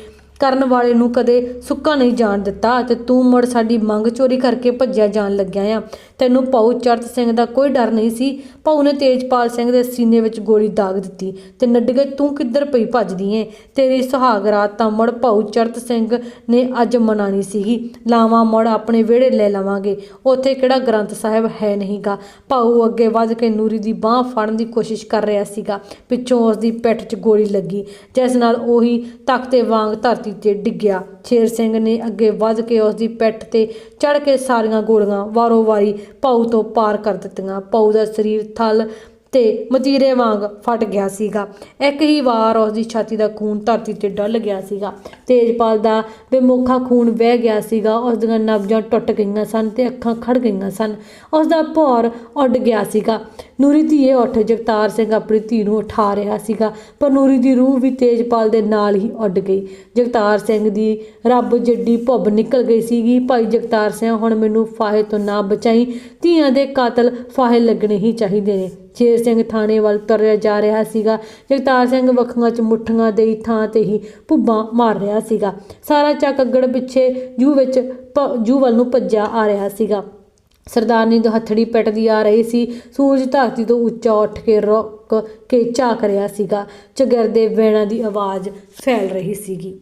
ਕਰਨ ਵਾਲੇ ਨੂੰ ਕਦੇ ਸੁੱਕਾ ਨਹੀਂ ਜਾਣ ਦਿੱਤਾ ਤੇ ਤੂੰ ਮੁੜ ਸਾਡੀ ਮੰਗ ਚੋਰੀ ਕਰਕੇ ਭੱਜਿਆ ਜਾਣ ਲੱਗਿਆ ਆ। ਤੈਨੂੰ ਭਾਊ ਚਰਤ ਸਿੰਘ ਦਾ ਕੋਈ ਡਰ ਨਹੀਂ ਸੀ। ਭਾਊ ਨੇ ਤੇਜਪਾਲ ਸਿੰਘ ਦੇ ਸੀਨੇ ਵਿੱਚ ਗੋਲੀ ਦਾਗ ਦਿੱਤੀ ਤੇ ਨੱਡਗੇ ਤੂੰ ਕਿੱਧਰ ਪਈ ਭੱਜਦੀ ਏ? ਤੇਰੀ ਸੁਹਾਗ ਰਾਤ ਤਾਂ ਮੁੜ ਭਾਊ ਚਰਤ ਸਿੰਘ ਨੇ ਅੱਜ ਮਨਾਣੀ ਸੀਗੀ। ਲਾਵਾਂ ਮੁੜ ਆਪਣੇ ਵਿਹੜੇ ਲੈ ਲਵਾਂਗੇ। ਉੱਥੇ ਕਿਹੜਾ ਗ੍ਰੰਥ ਸਾਹਿਬ ਹੈ ਨਹੀਂਗਾ? ਭਾਊ ਅੱਗੇ ਵੱਧ ਕੇ ਨੂਰੀ ਦੀ ਬਾਹ ਫੜਨ ਦੀ ਕੋਸ਼ਿਸ਼ ਕਰ ਰਿਹਾ ਸੀਗਾ। ਪਿੱਛੋਂ ਉਸ ਦੀ ਪਿੱਠ 'ਚ ਗੋਲੀ ਲੱਗੀ। ਜਿਸ ਨਾਲ ਉਹੀ ਤਖਤੇ ਵਾਂਗ ਧਰਤੀ ਤੇ ਡਿੱਗਿਆ। ਸ਼ੇਰ ਸਿੰਘ ਨੇ ਅੱਗੇ ਵੱਧ ਕੇ ਉਸ ਦੀ ਪਿੱਠ ਤੇ ਚੜ ਕੇ ਸਾਰੀਆਂ ਗੋਲੀਆਂ ਵਾਰੋ-ਵਾਰੀ ਪਾਉ ਤੋਂ ਪਾਰ ਕਰ ਦਿੱਤੀਆਂ ਪਾਉ ਦਾ ਸਰੀਰ ਥਲ ਤੇ ਮਤੀਰੇ ਵਾਂਗ ਫਟ ਗਿਆ ਸੀਗਾ। ਇੱਕ ਹੀ ਵਾਰ ਉਸ ਦੀ ਛਾਤੀ ਦਾ ਖੂਨ ਧਰਤੀ ਤੇ ਡੁੱਲ ਗਿਆ ਸੀਗਾ। ਤੇਜਪਾਲ ਦਾ ਬੇਮੁਖਾ ਖੂਨ ਵਹਿ ਗਿਆ ਸੀਗਾ। ਉਸ ਦੀਆਂ ਨਬਜ਼ਾਂ ਟੁੱਟ ਗਈਆਂ ਸਨ ਤੇ ਅੱਖਾਂ ਖੜ ਗਈਆਂ ਸਨ। ਉਸ ਦਾ ਭੌਰ ਉੱਡ ਗਿਆ ਸੀਗਾ। ਨੂਰੀ ਧੀਏ ਉੱਠ, ਜਗਤਾਰ ਸਿੰਘ ਆਪਣੀ ਧੀ ਨੂੰ ਉਠਾ ਰਿਹਾ ਸੀਗਾ, ਪਰ ਨੂਰੀ ਦੀ ਰੂਹ ਵੀ ਤੇਜਪਾਲ ਦੇ ਨਾਲ ਹੀ ਉੱਡ ਗਈ। ਜਗਤਾਰ ਸਿੰਘ ਦੀ ਰੱਬ ਜੱਡੀ ਭੁੱਬ ਨਿਕਲ ਗਈ ਸੀਗੀ। ਭਾਈ ਜਗਤਾਰ ਸਿੰਘ, ਹੁਣ ਮੈਨੂੰ ਫਾਹੇ ਤੋਂ ਨਾ ਬਚਾਈ। ਧੀਆਂ ਦੇ ਕਾਤਲ ਫਾਹੇ ਲੱਗਣੇ ਹੀ ਚਾਹੀਦੇ ਨੇ। ਸ਼ੇਰ ਸਿੰਘ ਥਾਣੇ ਵੱਲ ਤੁਰਿਆ ਜਾ ਰਿਹਾ ਸੀਗਾ। ਜਗਤਾਰ ਸਿੰਘ ਵੱਖੀਆਂ 'ਚ ਮੁੱਠੀਆਂ ਦੇਈ ਥਾਂ ਤੇ ਹੀ ਭੁੱਬਾਂ ਮਾਰ ਰਿਹਾ ਸੀਗਾ। ਸਾਰਾ ਚੱਕ ਅੱਗੜ ਪਿੱਛੇ ਜੂ ਵਿੱਚ ਭ- ਜੂ ਵੱਲ ਨੂੰ ਭੱਜਿਆ ਆ ਰਿਹਾ ਸੀਗਾ। ਸਰਦਾਰਨੀ ਦੀ ਹੱਥੜੀ ਪਿੱਟਦੀ ਆ ਰਹੀ ਸੀ। ਸੂਰਜ ਧਰਤੀ ਤੋਂ ਉੱਚਾ ਉੱਠ ਕੇ ਰੁਕ ਕੇ ਝਾਕ ਰਿਹਾ ਸੀਗਾ। ਚਗਿਰਦੇ ਵੇਣਾ ਦੀ ਆਵਾਜ਼ ਫੈਲ ਰਹੀ ਸੀਗੀ।